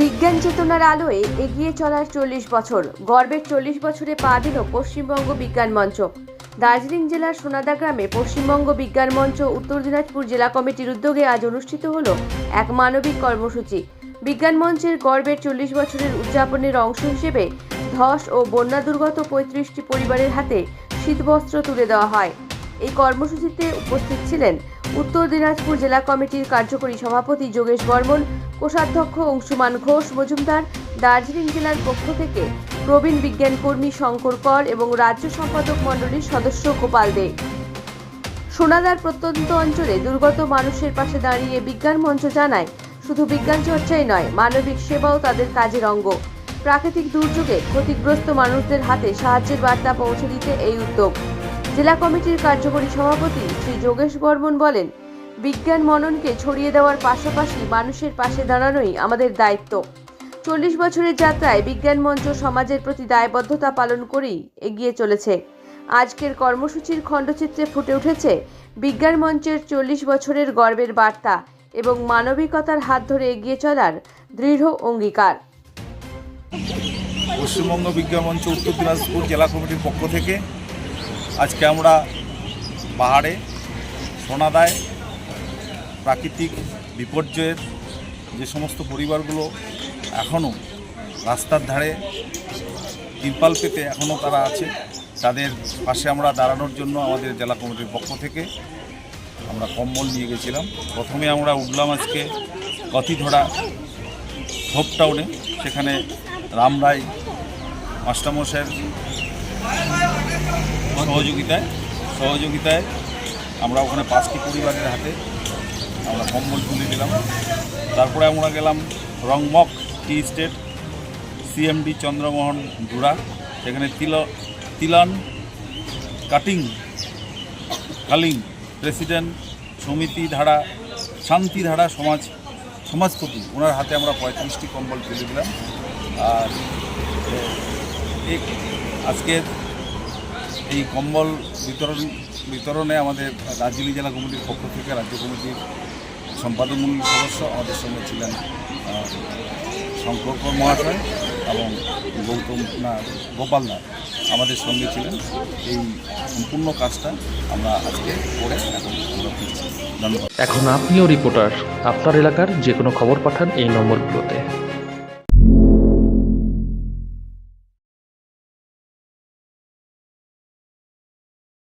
বিজ্ঞান চেতনার আলোয় এগিয়ে চলার চল্লিশ বছর। গর্বের চল্লিশ বছরে পা দিল পশ্চিমবঙ্গ বিজ্ঞান মঞ্চ। দার্জিলিং জেলার সোনাদা গ্রামে পশ্চিমবঙ্গ বিজ্ঞান মঞ্চ, উত্তর দিনাজপুর জেলা কমিটির উদ্যোগে আজ অনুষ্ঠিত হল এক মানবিক কর্মসূচি। বিজ্ঞান মঞ্চের গর্বের চল্লিশ বছরের উদযাপনের অংশ হিসেবে ধস ও বন্যা দুর্গত পঁয়ত্রিশটি পরিবারের হাতে শীতবস্ত্র তুলে দেওয়া হয়। এই কর্মসূচিতে উপস্থিত ছিলেন উত্তর দিনাজপুর জেলা কমিটির কার্যকরী সভাপতি যোগেশ বর্মন, কোষাধ্যক্ষ অংশুমান ঘোষ মজুমদার, দার্জিলিং জেলার পক্ষ থেকে প্রবীণ বিজ্ঞান কর্মী শঙ্কর কর এবং রাজ্য সম্পাদক মণ্ডলীর সদস্য গোপাল দে। সোনাদার প্রত্যন্ত অঞ্চলে দুর্গত মানুষের পাশে দাঁড়িয়ে বিজ্ঞান মঞ্চ জানায়, শুধু বিজ্ঞান চর্চাই নয়, মানবিক সেবাও তাদের কাজের অঙ্গ। প্রাকৃতিক দুর্যোগে ক্ষতিগ্রস্ত মানুষদের হাতে সাহায্যের বার্তা পৌঁছে দিতে এই উদ্যোগ। জেলা কমিটির কার্যকরী সভাপতি শ্রী যোগেশ বর্মন বলেন, বিজ্ঞান মননকে ছড়িয়ে দেওয়ার পাশাপাশি মানুষের পাশে দাঁড়ানোই আমাদের দায়িত্ব। চল্লিশ বছরের যাত্রায় বিজ্ঞান মঞ্চ সমাজের প্রতি দায়বদ্ধতা পালন করেই এগিয়ে চলেছে। আজকের কর্মসূচির খণ্ডচিত্রে ফুটে উঠেছে বিজ্ঞান মঞ্চের চল্লিশ বছরের গর্বের বার্তা এবং মানবিকতার হাত ধরে এগিয়ে চলার দৃঢ় অঙ্গীকার। পশ্চিমবঙ্গ বিজ্ঞান মঞ্চ উত্তর দিনাজপুর জেলা কমিটির পক্ষ থেকে আজকে আমরা পাহাড়ে সোনাদায় প্রাকৃতিক বিপর্যয়ের যে সমস্ত পরিবারগুলো এখনও রাস্তার ধারে তিরপাল পেতে এখনও তারা আছে, তাদের পাশে আমরা দাঁড়ানোর জন্য আমাদের জেলা কমিটির পক্ষ থেকে আমরা কম্বল নিয়ে গেছিলাম। প্রথমে আমরা উঠলাম আজকে কথিধরা হোপ টাউনে, সেখানে রামরাই মাস্টারমশাইয়ের সহযোগিতায় সহযোগিতায় আমরা ওখানে পাঁচটি পরিবারের হাতে আমরা কম্বল তুলে দিলাম। তারপরে আমরা গেলাম Rungmook tea estate CMD Chandramohan জুড়া সেখানে তিল তিলান কাটিং কালিং প্রেসিডেন্ট সমিতি ধারা শান্তি ধারা সমাজ সমাজপতি ওনার হাতে আমরা পঁয়ত্রিশটি কম্বল তুলে দিলাম। আর এ, এই আজকের এই কম্বল বিতরণ, বিতরণে আমাদের দার্জিলিং জেলা কমিটির পক্ষ থেকে রাজ্য কমিটির সম্পাদকমূলক সদস্য আমাদের সঙ্গে ছিলেন শঙ্কর মহাশয় এবং গৌতম না, গোপাল দা আমাদের সঙ্গে ছিলেন। এই সম্পূর্ণ কাজটা আমরা আজকে করে এখন আমরা ফিরছি। ধন্যবাদ। এখন আপনিও রিপোর্টার আপনার এলাকার যে কোনো খবর পাঠান এই নম্বরগুলোতে।